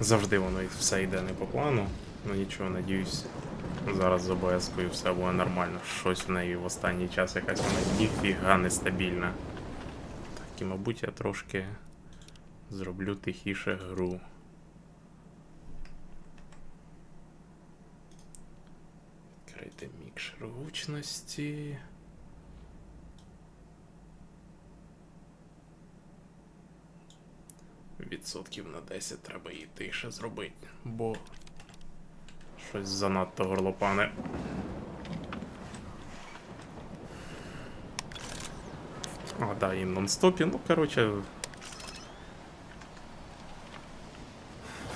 Завжди воно все йде не по плану. Ну нічого, надіюсь, зараз з ОБС-кою все буде нормально. Щось в неї в останній час якась вона ніфіга нестабільна. Так, і мабуть я трошки зроблю тихіше гру. Відкрити мікшер гучності. Відсотків на 10 треба її тише зробити, бо щось занадто горлопане. А, да, і нон-стопі, ну, коротше.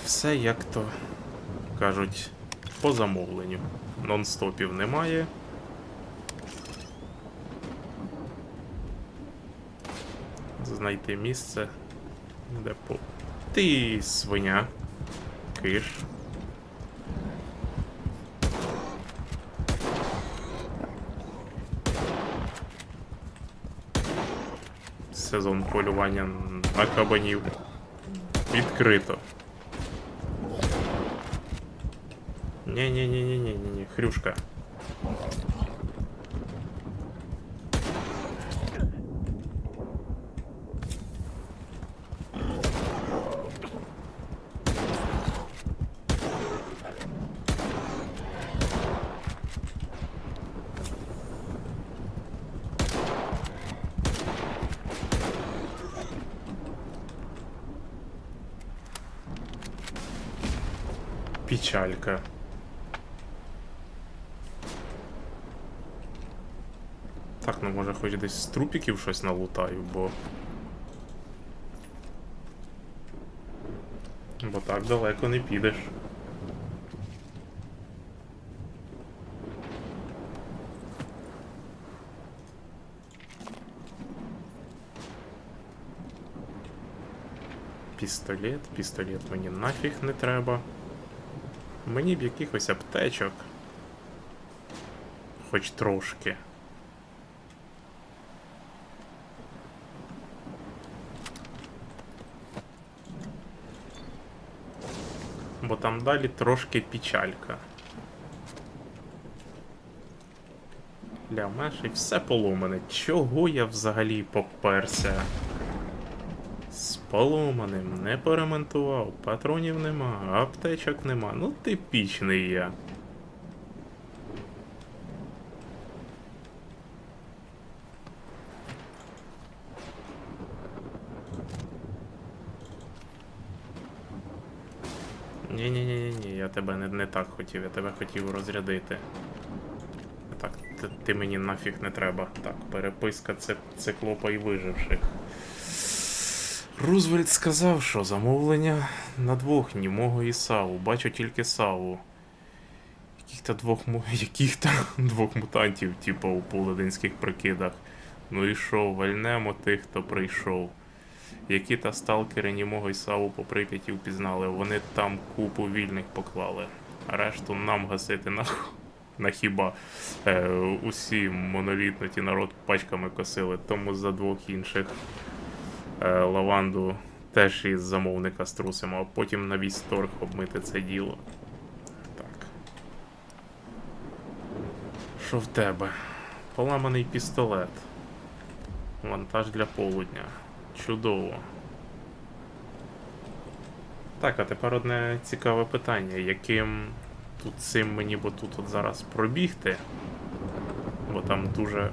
Все як то кажуть, по замовленню. Нон-стопів немає. Знайти місце, де по. Ти свиня. Киш. Сезон полювання на кабанів. Відкрито. Ні-ні-ні-ні-ні-ні, хрюшка. Печалька. Так, ну може хоч десь з трупіків щось налутаю, бо. Бо так далеко не підеш. Пістолет, пістолет мені нафіг не треба. Мені б якихось аптечок. Хоч трошки. Бо там далі трошки печалька. Ля, ще й все поломане. Чого я взагалі поперся? Поломаним, не поремонтував, патронів нема, аптечок нема. Ну типічний я. ні ні ні ні я тебе не, не так хотів, я тебе хотів розрядити. Так, ти, ти мені нафіг не треба. Так, переписка це циклопа і виживших. Рузвельт сказав, що замовлення на двох німого і Саву. Бачу тільки Саву. Яких-то двох яких-то двох мутантів, типу у паладинських прикидах. Ну і що, вальнемо тих, хто прийшов. Які та сталкери німого і Саву по Прип'яті впізнали, вони там купу вільних поклали. А решту нам гасити на, на хіба. Е, усі монолітно ті народ пачками косили, тому за двох інших лаванду теж із замовника струсимо, а потім на весь обмити це діло. Так. Що в тебе? Поламаний пістолет. Вантаж для полудня. Чудово. Так, а тепер одне цікаве питання. Яким тут цим мені бо тут от зараз пробігти? Бо там дуже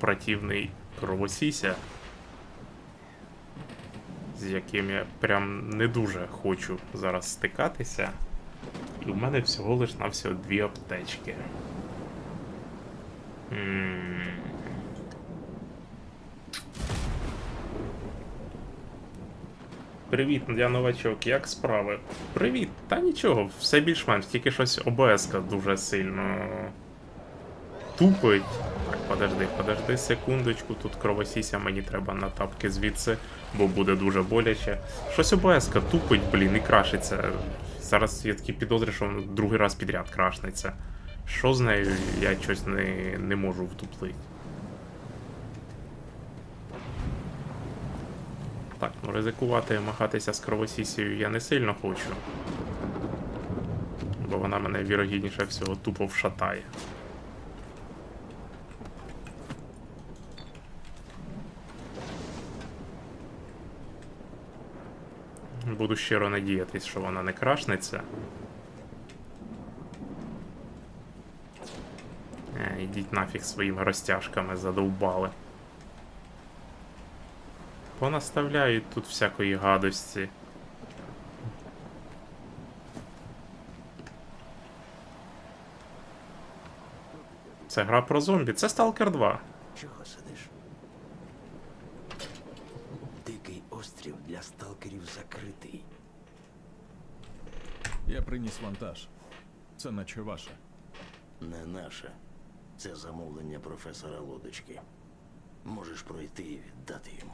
противний кровосіся, з яким я прям не дуже хочу зараз стикатися. І в мене всього лиш на всього дві аптечки. Привіт, я новачок, як справи? Привіт, та нічого, все більш-менш, тільки щось ОБС-ка дуже сильно тупить. Подожди, подожди секундочку, тут кровосіся, мені треба на тапки звідси, бо буде дуже боляче. Щось ОБС-ка тупить, блін, і крашиться. Зараз я такі підозри, що воно другий раз підряд крашнеться. Що з нею, я щось не, не можу втуплити. Так, ну ризикувати махатися з кровосісію я не сильно хочу. Бо вона мене вірогідніше всього тупо вшатає. Буду щиро надіятись, що вона не крашнеться. Е, ідіть нафіг своїми розтяжками задовбали. Понаставляють тут всякої гадості. Це гра про зомбі, це Stalker 2. Чого сидиш? Для сталкерів закритий. Я приніс вантаж. Це наче ваше. Не наше. Це замовлення професора Лодочки. Можеш пройти і віддати йому.